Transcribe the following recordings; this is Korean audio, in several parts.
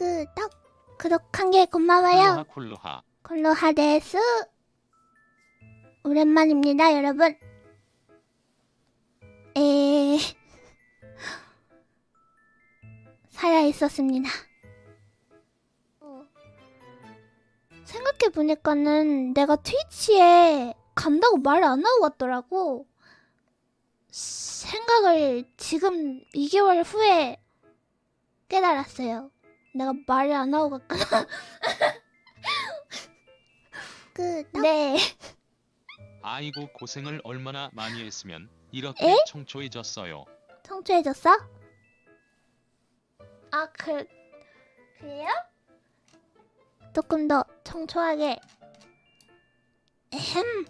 구독 구독한 게 고마워요. 콜로하 콜로하 콜로하 데스 오랜만입니다, 여러분. 에 살아 있었습니다. 어, 생각해 보니까는 내가 트위치에 간다고 말 안 하고 갔더라고. 생각을 지금 2개월 후에 깨달았어요. 내가 말을 안 하고 갔구나. 그, 네. 아이고 고생을 얼마나 많이 했으면 이렇게 에? 청초해졌어요. 청초해졌어? 아, 그, 그래요? 조금 더 청초하게. 에헴.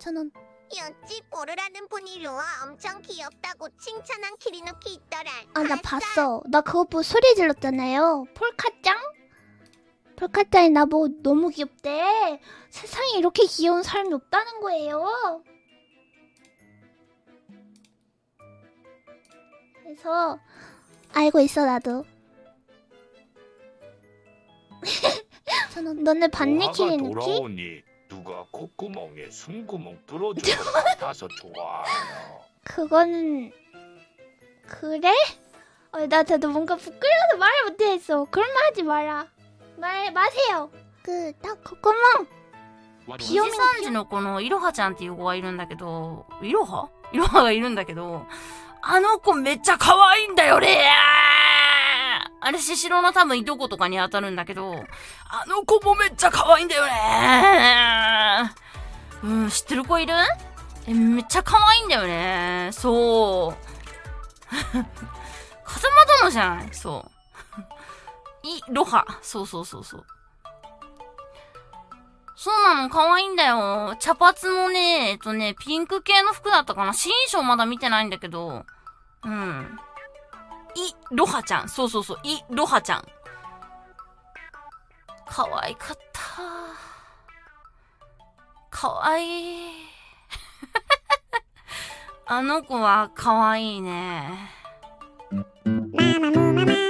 천원. 역시 보르라는 분이 로아 엄청 귀엽다고 칭찬한 키리누키 있더라. 아, 나 봤어. 나 그거 보고 소리 질렀잖아요. 폴카짱? 폴카짱이 나 보고 너무 귀엽대. 세상에 이렇게 귀여운 사람이 없다는 거예요. 그래서 알고 있어 나도. 저는 너네 봤니 키리누키? 돌아오니 누가 콧구멍에 숨구멍 뚫어줄 것 같아서 좋아요. 그거는 그래? 어, 나 저도 뭔가 부끄러워서 말을 못했어. 그런 말 하지 마라. 말 마세요. 그딱 콧구멍. 와로 ピヨおじさんじのこのいろはちゃんっていう子がいるんだけど、いろはいろはがいるんだけど、あの子めっちゃ可愛いんだよね あれ、ししろの多分いとことかに当たるんだけど、あの子もめっちゃ可愛いんだよねうん、知ってる子いる？え、めっちゃ可愛いんだよねそう。風間殿じゃない？そう。いろは。そうそうそうそう。そうなの、可愛いんだよ。茶髪のね、えっとね、ピンク系の服だったかな。新衣装まだ見てないんだけど。うん。イロハちゃん。そうそうそう、イロハちゃん。可愛かった。可愛い。あの子は可愛いね。ママ